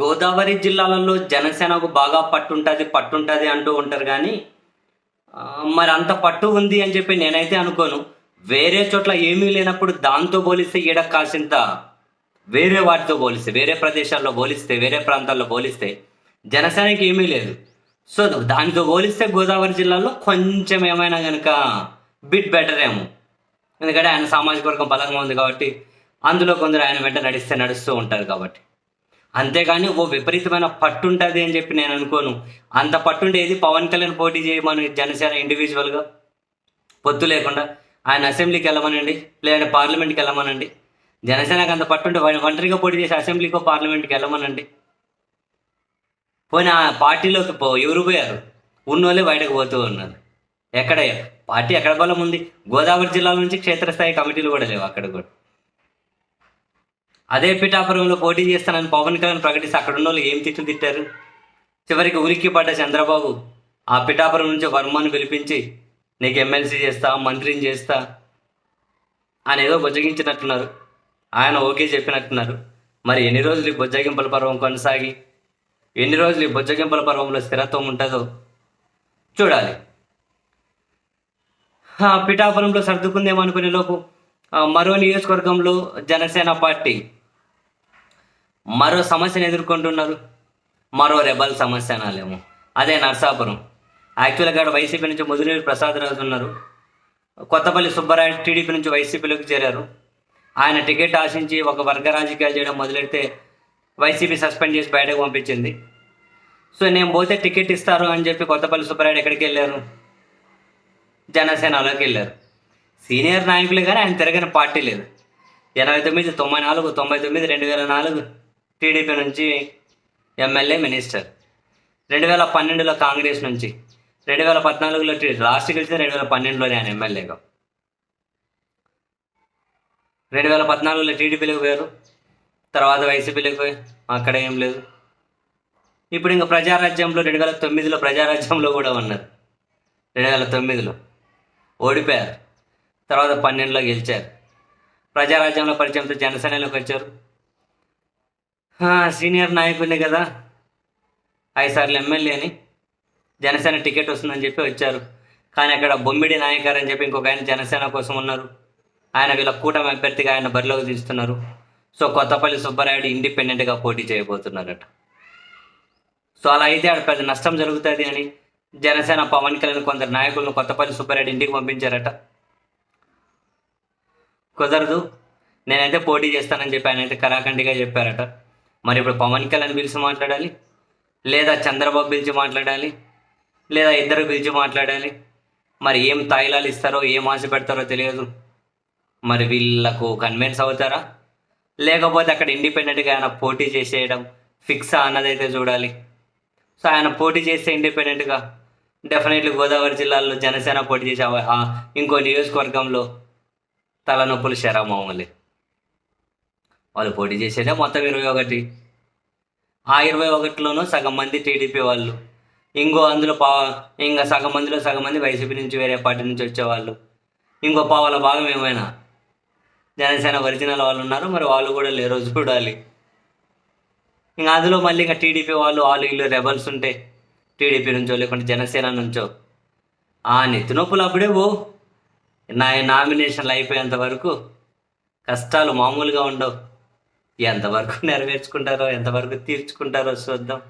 గోదావరి జిల్లాలలో జనసేనకు బాగా పట్టుంటుంది పట్టుంటుంది అంటూ ఉంటారు కానీ మరి అంత పట్టు ఉంది అని చెప్పి నేనైతే అనుకోను. వేరే చోట్ల ఏమీ లేనప్పుడు దాంతో పోలిస్తే ఈడ కాసింత వేరే వాటితో పోలిస్తే వేరే ప్రదేశాల్లో పోలిస్తే వేరే ప్రాంతాల్లో పోలిస్తే జనసేనకి ఏమీ లేదు. సో దానితో పోలిస్తే గోదావరి జిల్లాలో కొంచెం ఏమైనా కనుక బిట్ బెటర్ ఏమో. ఎందుకంటే ఆయన సామాజిక వర్గం బలంగా ఉంది కాబట్టి అందులో కొందరు ఆయన వెంట నడిస్తే నడుస్తూ ఉంటారు కాబట్టి. అంతేగాని ఓ విపరీతమైన పట్టు ఉంటుంది అని చెప్పి నేను అనుకోను. అంత పట్టుండేది పవన్ కళ్యాణ్ పోటీ చేయమని జనసేన ఇండివిజువల్గా పొత్తు లేకుండా ఆయన అసెంబ్లీకి వెళ్ళమనండి లేదంటే పార్లమెంట్కి వెళ్ళమనండి. జనసేనకు అంత పట్టుంటే ఒంటరిగా పోటీ చేసి అసెంబ్లీకో పార్లమెంట్కి వెళ్ళమనండి. పోయిన ఆ పార్టీలోకి పో ఎవరు పోయారు? ఉన్నోళ్ళే బయటకు పోతూ ఉన్నారు. ఎక్కడ? పార్టీ ఎక్కడ బలం ఉంది? గోదావరి జిల్లాల నుంచి క్షేత్రస్థాయి కమిటీలు కూడా లేవు అక్కడ కూడా. అదే పిఠాపురంలో పోటీ చేస్తానని పవన్ కళ్యాణ్ ప్రకటిస్తే అక్కడ ఉన్న వాళ్ళు ఏం తిట్లు తిట్టారు? చివరికి ఉరికి పడ్డ చంద్రబాబు ఆ పిఠాపురం నుంచి వర్మను పిలిపించి నీకు ఎమ్మెల్సీ చేస్తా మంత్రిని చేస్తా ఆయన ఏదో బుజ్జగించినట్టున్నారు. ఆయన ఓకే చెప్పినట్టున్నారు. మరి ఎన్ని రోజులు ఈ బుజ్జగింపుల పర్వం కొనసాగి ఎన్ని రోజులు ఈ బుజ్జగింపుల పర్వంలో స్థిరత్వం ఉంటుందో చూడాలి. ఆ, పిఠాపురంలో సర్దుకుందేమనుకునే లోపు మరో నియోజకవర్గంలో జనసేన పార్టీ మరో సమస్యను ఎదుర్కొంటున్నారు. మరో రెబల్ సమస్య అనాలేమో. అదే నర్సాపురం. యాక్చువల్గా అక్కడ వైసీపీ నుంచి ముదిరేరు ప్రసాద్ రాజు ఉన్నారు. కొత్తపల్లి సుబ్బరాయుడు టీడీపీ నుంచి వైసీపీలోకి చేరారు. ఆయన టికెట్ ఆశించి ఒక వర్గ రాజకీయాలు చేయడం మొదలెడితే వైసీపీ సస్పెండ్ చేసి బయటకు పంపించింది. సో నేను పోతే టికెట్ ఇస్తారు అని చెప్పి కొత్తపల్లి సుబ్బరాయుడు ఎక్కడికి వెళ్ళారు? జనసేనలోకి వెళ్ళారు. సీనియర్ నాయకులు కానీ ఆయన తిరగని పార్టీ లేదు. ఎనభై తొమ్మిది తొంభై నాలుగు తొంభై తొమ్మిది రెండు వేల నాలుగు. టీడీపీ నుంచి ఎమ్మెల్యే మినిస్టర్. రెండు వేల పన్నెండులో కాంగ్రెస్ నుంచి. రెండు వేల పద్నాలుగులో టీ- లాస్ట్ గెలిచితే రెండు వేల పన్నెండులోనే ఆయన ఎమ్మెల్యేగా. రెండు వేల పద్నాలుగులో టీడీపీలోకి పోయారు. తర్వాత వైసీపీలోకి పోయి అక్కడ ఏం లేదు. ఇప్పుడు ఇంకా ప్రజారాజ్యంలో రెండు వేల తొమ్మిదిలో ప్రజారాజ్యంలో కూడా ఉన్నారు. రెండు వేల తొమ్మిదిలో ఓడిపోయారు. తర్వాత పన్నెండులో గెలిచారు. ప్రజారాజ్యంలో పరిచయంతో జనసేనలోకి వచ్చారు. సీనియర్ నాయకుడిని కదా. ఐదు సార్లు ఎమ్మెల్యే అని. జనసేన టికెట్ వస్తుందని చెప్పి వచ్చారు. కానీ అక్కడ బొమ్మిడి నాయకర్ అని చెప్పి ఇంకొక ఆయన జనసేన కోసం ఉన్నారు. ఆయన వీళ్ళ కూటమి అభ్యర్థిగా ఆయన బరిలోకి తీస్తున్నారు సో కొత్తపల్లి సుబ్బరాయుడు ఇండిపెండెంట్గా పోటీ చేయబోతున్నారట. సో అలా అయితే ఆడ పెద్ద నష్టం జరుగుతుంది అని జనసేన పవన్ కళ్యాణ్ కొందరు నాయకులను కొత్తపల్లి సుబ్బారెడ్డి ఇంటికి పంపించారట. కుదరదు. నేనైతే పోటీ చేస్తానని చెప్పి ఆయన అయితే కరాఖండిగా చెప్పారట. మరి ఇప్పుడు పవన్ కళ్యాణ్ పిలిచి మాట్లాడాలి? లేదా చంద్రబాబు పిలిచి మాట్లాడాలి? లేదా ఇద్దరు పిలిచి మాట్లాడాలి? మరి ఏం తాయిలాలు ఇస్తారో ఏం ఆశ పెడతారో తెలియదు. మరి వీళ్ళకు కన్విన్స్ అవుతారా? లేకపోతే అక్కడ ఇండిపెండెంట్గా ఆయన పోటీ చేసేయడం ఫిక్సా అన్నదైతే చూడాలి. సో ఆయన పోటీ చేస్తే ఇండిపెండెంట్గా డెఫినెట్లీ గోదావరి జిల్లాలో జనసేన పోటీ చేసే ఇంకో నియోజకవర్గంలో తలనొప్పులు శరా మామూలే వాళ్ళు పోటీ చేసేదే మొత్తం ఇరవై ఒకటి. ఆ ఇరవై ఒకటిలోనూ సగం మంది టీడీపీ వాళ్ళు. ఇంకో అందులో పా ఇంకా సగం మందిలో సగం మంది వైసీపీ నుంచి వేరే పార్టీ నుంచి వచ్చేవాళ్ళు. ఇంకో పావుల భాగం ఏమైనా? జనసేన ఒరిజినల్ వాళ్ళు ఉన్నారు మరి వాళ్ళు కూడా లేరు చూడాలి. ఇంకా అందులో మళ్ళీ ఇంకా టీడీపీ వాళ్ళు వాళ్ళు వీళ్ళు రెబల్స్ ఉంటే టీడీపీ నుంచో లేకుంటే జనసేన నుంచో. ఆ నెత్తి నొప్పులు అప్పుడే ఓ నా నామినేషన్లు అయిపోయేంత వరకు కష్టాలు మామూలుగా ఉండవు. ఎంతవరకు నెరవేర్చుకుంటారో ఎంతవరకు తీర్చుకుంటారో చూద్దాం.